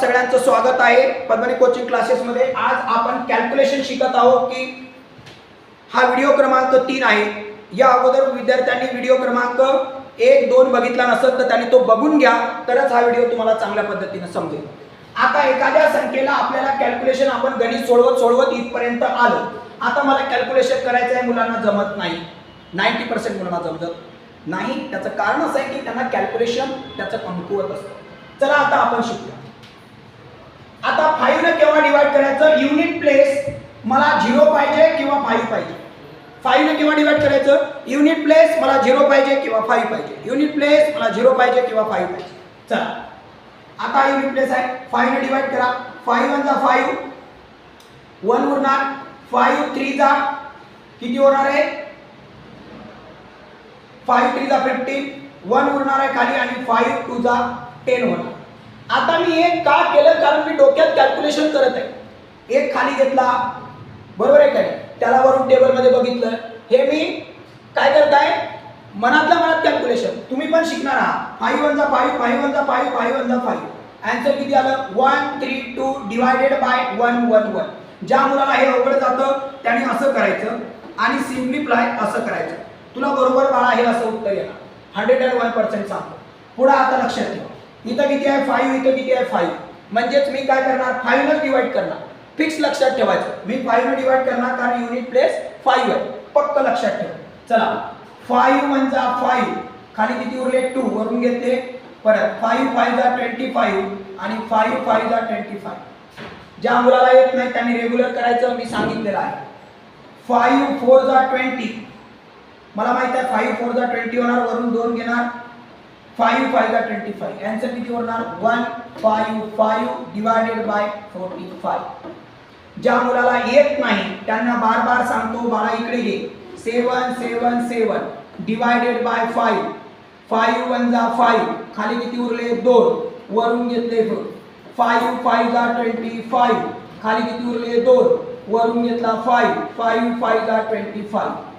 सगळ्यांचं स्वागत आहे पद्मनी कोचिंग क्लासेसमध्ये आज आपण कॅल्क्युलेशन शिकत आहोत की हा व्हिडिओ क्रमांक तीन आहे. या अगोदर विद्यार्थ्यांनी व्हिडिओ क्रमांक एक दोन बघितला नसेल तर त्यांनी तो बघून घ्या. तरच हा व्हिडिओ तुम्हाला चांगल्या पद्धतीने समजेल. आता एखाद्या संख्येला आपल्याला कॅल्क्युलेशन आपण गणित सोडवत सोडवत इथपर्यंत आलो. आता मला कॅल्क्युलेशन करायचं आहे मुलांना जमत नाही. नाईन्टी पर्सेंट मुलांना जमत नाही. त्याचं कारण असं आहे की त्यांना कॅल्क्युलेशन त्याचं कमकुवत असतं. चला आता आपण शिकूया. आता फाईव्ह केव्हा डिवाइड करायचं? युनिट प्लेस मला झिरो पाहिजे किंवा फाईव्ह पाहिजे? फाईव्ह केव्हा डिवाइड करायचं? युनिट प्लेस मला झिरो पाहिजे किंवा फाईव्ह पाहिजे? युनिट प्लेस मला झिरो पाहिजे किंवा फाईव्ह पाहिजे? चला. आता युनिट प्लेस आहे. फाईव्ह डिवाइड करा. फाईव्ह वन जा फाईव्ह वन उरणार. फाईव्ह थ्री जा. किती होणार आहे? फाईव्ह थ्री जा फिफ्टीन वन उरणार आहे खाली आणि फाईव्ह टू जा. टेन होणार आता मी एक का केलं कारण मी डोक्यात कॅल्क्युलेशन करत आहे. एक खाली घेतला. बरोबर आहे काय त्याला वरून टेबलमध्ये बघितलं. हे मी काय करताय? मनातल्या मनात कॅल्क्युलेशन तुम्ही पण शिकणार आहात. फाईव्ह वनचा फाईव्ह फाईव्ह वनचा फाईव्ह फाईव्ह वनचा फाईव्ह. अँसर किती आलं? One three two divided by one one one. ज्या मुलाला हे अवघड जातं त्याने असं करायचं आणि सिम्प्लिफ्लाय असं करायचं. तुला बरोबर बाळा हे असं उत्तर येणार. हंड्रेड अँड वन पर्सेंट सांगतो. पुढं आता लक्षात ठेवा. इथं किती आहे? फाईव्ह इथं किती आहे? फाईव्ह म्हणजेच मी काय करणार? फाईव्हनच डिवाइड करणार. फिक्स लक्षात ठेवायचं. मी फाईव्ह डिवाइड करणार कारण युनिट प्लेस फाईव्ह आहे. पक्क लक्षात ठेवा. चला. फाईव्ह वन फाईव्ह खाली किती उरले? टू वरून घेतले. परत फाईव्ह फाईव्ह जा ट्वेंटी फाईव्ह आणि फाईव्ह फाईव्ह जा ट्वेंटी फाईव्ह ज्या मुलाला येत नाही त्यांनी रेग्युलर करायचं. मी सांगितलेलं आहे. फाईव्ह फोर जा ट्वेंटी मला माहीत आहे फाईव्ह फोर जा ट्वेंटी होणार. वरून दोन घेणार. फाईव्ह फाईव्ह जा ट्वेंटी फाईव्ह अँसर किती होणार one five five divided by forty five ज्या मुलाला येत नाही त्यांना बार बार सांगतो बाळा इकडे घे seven seven seven divided by five five one जा फाईव्ह खाली किती उरले? दोन. वरून घेतले दोन. फाईव्ह फाईव्ह जा ट्वेंटी फाईव्ह खाली किती उरले? दोन. वरून घेतला फाईव्ह फाईव्ह फाईव्ह जा ट्वेंटी फाईव्ह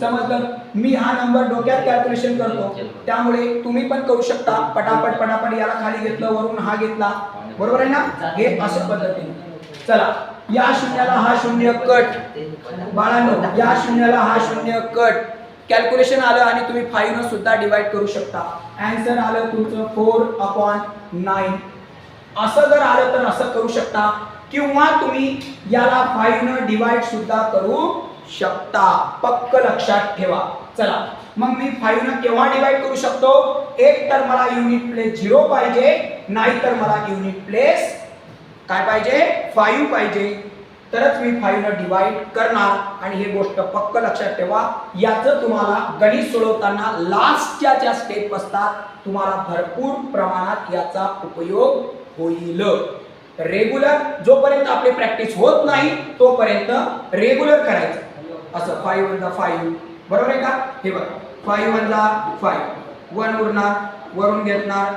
समजलं? मी हा नंबर डोक्यात कॅल्क्युलेशन करतो. त्यामुळे तुम्ही पण करू शकता. पटापट पटापट याला खाली घेतलं वरून हा घेतला. बरोबर आहे ना? हे असं पद्धतीने. चला या शून्याला हा शून्य कट. बाळांनो या शून्याला हा शून्य कट. कॅल्क्युलेशन आलं आणि तुम्ही फाईव्ह सुद्धा डिवाइड करू शकता. अँसर आलं तुमचं फोर अपॉन नाईन असं जर आलं तर असं करू शकता. किंवा तुम्ही याला फाईव्ह न डिवाइड सुद्धा करू शकता. पक्क लक्षात ठेवा. चला. मग मी फाईव्ह न केव्हा डिवाइड करू शकतो? एक तर मला युनिट प्लेस झिरो पाहिजे नाही तर मला युनिट प्लेस काय पाहिजे? फाईव्ह पाहिजे. तरच मी फाईव्ह न डिवाइड करणार. आणि हे गोष्ट पक्क लक्षात ठेवा. याचं तुम्हाला गणित सोडवताना लास्टच्या ज्या स्टेप असतात तुम्हाला भरपूर प्रमाणात याचा उपयोग होईल. रेग्युलर जोपर्यंत आपली प्रॅक्टिस होत नाही तोपर्यंत रेग्युलर करायचं. असं फाईव्ह वनला फाईव्ह बरोबर आहे का? हे बघा फाईव्ह वनला फाईव्ह वन उरणार वरून घेतणार.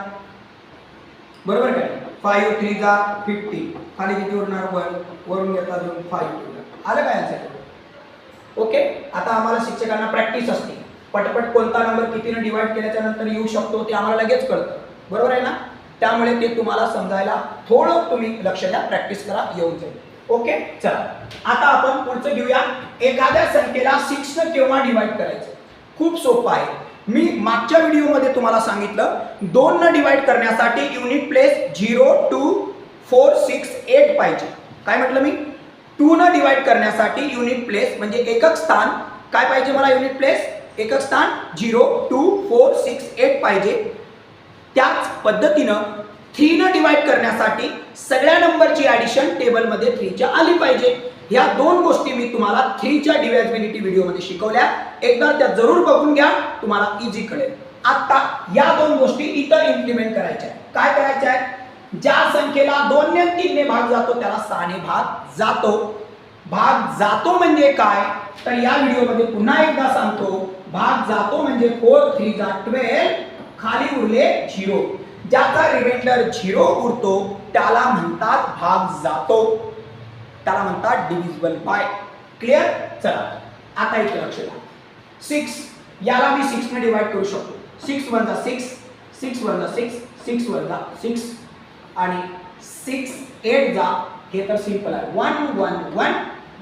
बरोबर काय फाईव्ह थ्री जा फिफ्टी खाली किती उरणार? वन वरून घेतला दोन फाईव्ह आलं काय आन्सर ओके आता आम्हाला शिक्षकांना प्रॅक्टिस असते. पटपट कोणता नंबर कितीनं डिवाइड केल्याच्यानंतर येऊ शकतो ते आम्हाला लगेच कळतं. बरोबर आहे ना? त्यामुळे ते तुम्हाला समजायला थोडं तुम्ही लक्ष द्या. प्रॅक्टिस करा. येऊन जाईल. ओके? चला. आता आपण पुढचं घेऊया. एखाद्या संख्येला सिक्स न केव्हा डिवाइड करायचं? खूप सोपं आहे. मी मागच्या व्हिडिओमध्ये तुम्हाला सांगितलं दोन न डिवाइड करण्यासाठी unit place zero two four six eight पाहिजे. काय म्हटलं मी? टू न डिवाइड करण्यासाठी युनिट प्लेस म्हणजे एकक स्थान काय पाहिजे मला युनिट प्लेस एकक स्थान zero two four six eight पाहिजे. त्याच पद्धतीनं थ्री न डिवाइड करण्यासाठी सगळ्या नंबरची ॲडिशन टेबलमध्ये थ्रीच्या आली पाहिजे. ह्या दोन गोष्टी मी तुम्हाला थ्रीच्या डिव्हायबिलिटी व्हिडिओमध्ये शिकवल्या. एकदा त्या जरूर बघून घ्या तुम्हाला इझी कळेल. आता या दोन गोष्टी इतर इम्प्लिमेंट करायच्या आहेत. काय करायच्या आहे? ज्या संख्येला दोन ने तीनने भाग जातो त्याला सहाने भाग जातो. भाग जातो म्हणजे काय? तर या व्हिडिओमध्ये पुन्हा एकदा सांगतो. भाग जातो म्हणजे फोर थ्री जा ट्वेल्व खाली उरले झिरो ज्याचा रिमाइंडर झिरो उरतो त्याला म्हणतात भाग जातो. त्याला म्हणतात डिव्हिजिबल बाय क्लिअर चला. आता इथे लक्ष द्या. सिक्स याला मी सिक्स ने डिवाइड करू शकतो. सिक्स वन जा सिक्स सिक्स वन जा सिक्स सिक्स वन जा सिक्स आणि सिक्स एट जा. हे तर सिंपल आहे. One one one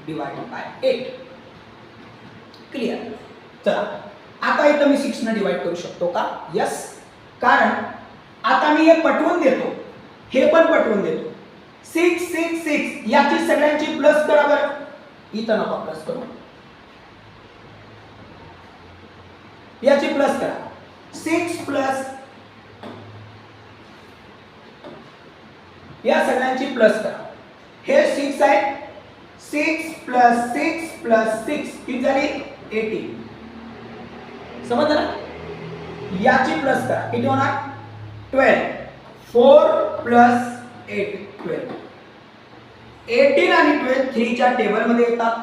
divide by eight clear चला. आता इथं मी सिक्सनं डिवाइड करू शकतो का? यस कारण आता मी हे पटवून देतो. हे पण पटवून देतो. सिक्स सिक्स सिक्स याची सगळ्यांची प्लस करा बरं. इथं नका प्लस करू. याची प्लस करा. सिक्स प्लस या सगळ्यांची प्लस करा. हे सिक्स आहे. Six plus six plus six किती झाली? एटीन समजलं ना? याची प्लस करा. किती होणार? Twelve. Four plus eight twelve. Eighteen आणि ट्वेल्व थ्रीच्या टेबलमध्ये येतात.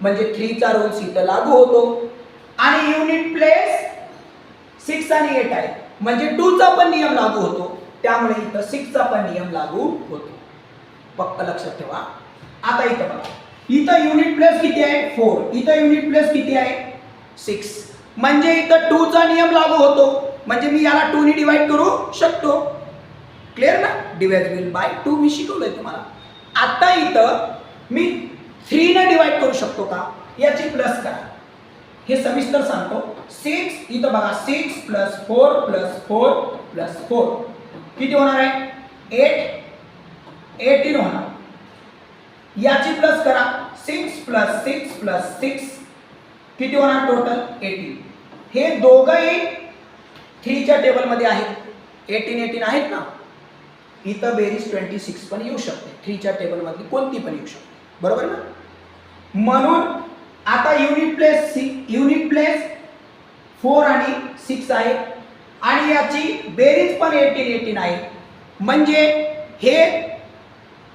म्हणजे थ्रीचा रूल्स इथं लागू होतो. आणि युनिट प्लेस सिक्स आणि एट आहे. म्हणजे टूचा पण नियम लागू होतो. त्यामुळे इथं सिक्सचा पण नियम लागू होतो. फक्त लक्षात ठेवा. आता इथं बघा. इथं युनिट प्लेस किती आहे? फोर इथं युनिट प्लेस किती आहे? सिक्स म्हणजे इथं टूचा नियम लागू होतो. म्हणजे मी याला टू ने डिवाइड करू शकतो. क्लिअर ना? डिवाइडेबल बाय टू मी शिकवलंय तुम्हाला. आता इथं मी थ्री ने डिवाइड करू शकतो का? याची प्लस करा. हे सविस्तर सांगतो. सिक्स इथं बघा six plus four plus four plus four किती होणार आहे? एट एटीन होणार. याची प्लस करा. Six plus six plus six किती होणार टोटल एटीन हे दोघंही थ्रीच्या टेबलमध्ये आहेत. एटीन एटीन आहेत ना? इथं बेरीज ट्वेंटी सिक्स पण येऊ शकते. थ्रीच्या टेबलमधली कोणती पण येऊ शकते. बरोबर ना? म्हणून आता unit place unit place four आणि सिक्स आहे. आणि याची बेरीज पण एटीन एटीन आहे. म्हणजे हे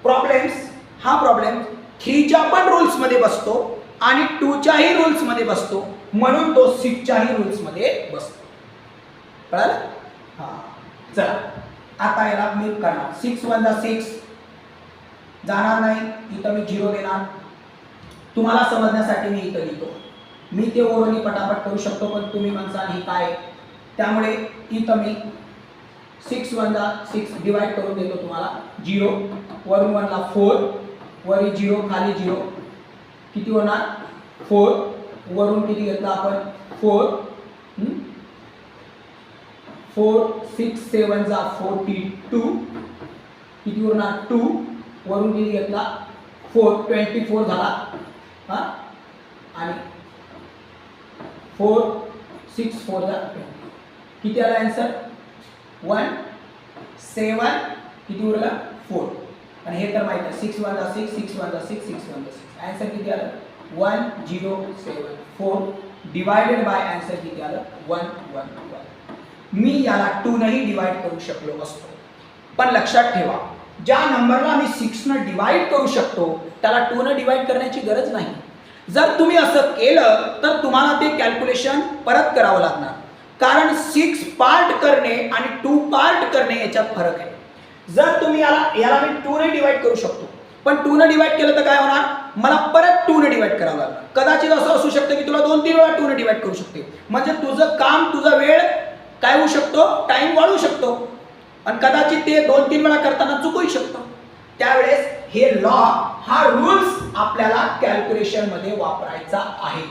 प्रॉब्लेम्स हा प्रॉब्लेम थ्रीच्या पण रुल्समध्ये बसतो आणि टूच्याही रुल्समध्ये बसतो. म्हणून तो सिक्सच्याही रुल्समध्ये बसतो. कळालं? हां. चला. आता याला मी करणार. सिक्स वन जा सिक्स जाणार नाही. इथं मी झिरो देणार. तुम्हाला समजण्यासाठी मी इथं लिहितो. मी ते ओरोनी पटापट करू शकतो पण तुम्ही म्हणसाल ही काय? त्यामुळे इथं मी सिक्स वनला सिक्स डिवाईड करून देतो तुम्हाला. झिरो वरून वनला फोर वरी झिरो खाली झिरो किती होणार? फोर वरून किती घेतला आपण? फोर फोर सिक्स सेवन जा फोर्टी टू किती होणार टू. वरून किती घेतला? फोर. ट्वेंटी फोर झाला. हां? आणि फोर सिक्स फोर जा. किती आला आन्सर वन. सेवन. किती उरला फोर. आणि हे तर माहीत आहे. सिक्स वन जा सिक्स सिक्स वन जा सिक्स सिक्स वन जा सिक्स. आन्सर किती आलं? One zero seven four. Divided by answer किती आलं? One one one. मी याला टूनही डिवाइड करू शकलो असतो. पण लक्षात ठेवा ज्या नंबरला मी सिक्सनं डिवाइड करू शकतो त्याला टूनं डिवाइड करण्याची गरज नाही. जर तुम्ही असं केलं तर तुम्हाला ते कॅल्क्युलेशन परत करावं लागणार. कारण सिक्स पार्ट करणे आणि टू पार्ट करणे याच्यात फरक आहे. जर तुम्ही याला याला मी टूने डिवाइड करू शकतो पण टूने डिवाइड केलं तर काय होणार? मला परत टूने डिवाइड करावं लागणार. कदाचित असं असू शकतं की तुला दोन तीन वेळा टूने डिवाइड करू शकते. म्हणजे तुझं काम तुझा वेळ काय होऊ शकतो? टाइम वाढू शकतो. आणि कदाचित ते दोन तीन वेळा करताना चुकूही शकतो. त्यावेळेस हे लॉ हा रूल्स आपल्याला कॅल्क्युलेशनमध्ये वापरायचा आहे.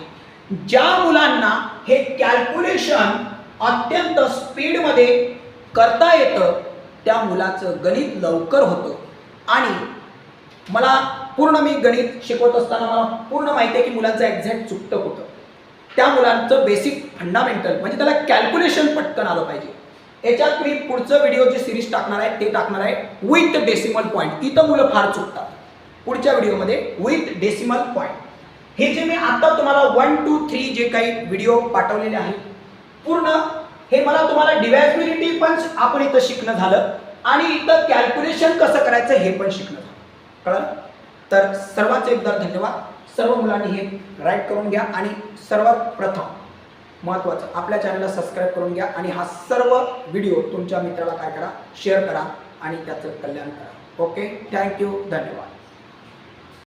ज्या मुलांना हे कॅल्क्युलेशन अत्यंत स्पीडमध्ये करता येतं त्या मुलाचं गणित लवकर होतं. आणि मला पूर्ण मी गणित शिकवत असताना मला पूर्ण माहिती आहे की मुलांचं एक्झॅक्ट चुकतं होतं त्या मुलांचं बेसिक फंडामेंटल म्हणजे त्याला कॅल्क्युलेशन पटकन आलं पाहिजे. याच्यात मी पुढचं व्हिडिओ जे सिरीज टाकणार आहे ते टाकणार आहे विथ डेसिमल पॉईंट इथं मुलं फार चुकतात. पुढच्या व्हिडिओमध्ये विथ डेसिमल पॉईंट हे जे मी आता तुम्हाला वन टू थ्री जे काही व्हिडिओ पाठवलेले आहेत पूर्ण हे मला तुम्हाला डिव्हायबिलिटी पण आपण इथं शिकणं झालं आणि इथं कॅल्क्युलेशन कसं करायचं हे पण शिकणं झालं. कळलं? तर सर्वांचे एकदा धन्यवाद. सर्व मुलांनी हे राईट करून घ्या आणि सर्वात प्रथम महत्त्वाचं आपल्या चॅनलला सबस्क्राईब करून घ्या आणि हा सर्व व्हिडिओ तुमच्या मित्राला काय करा शेअर करा आणि त्याचं कल्याण करा. ओके थँक्यू धन्यवाद.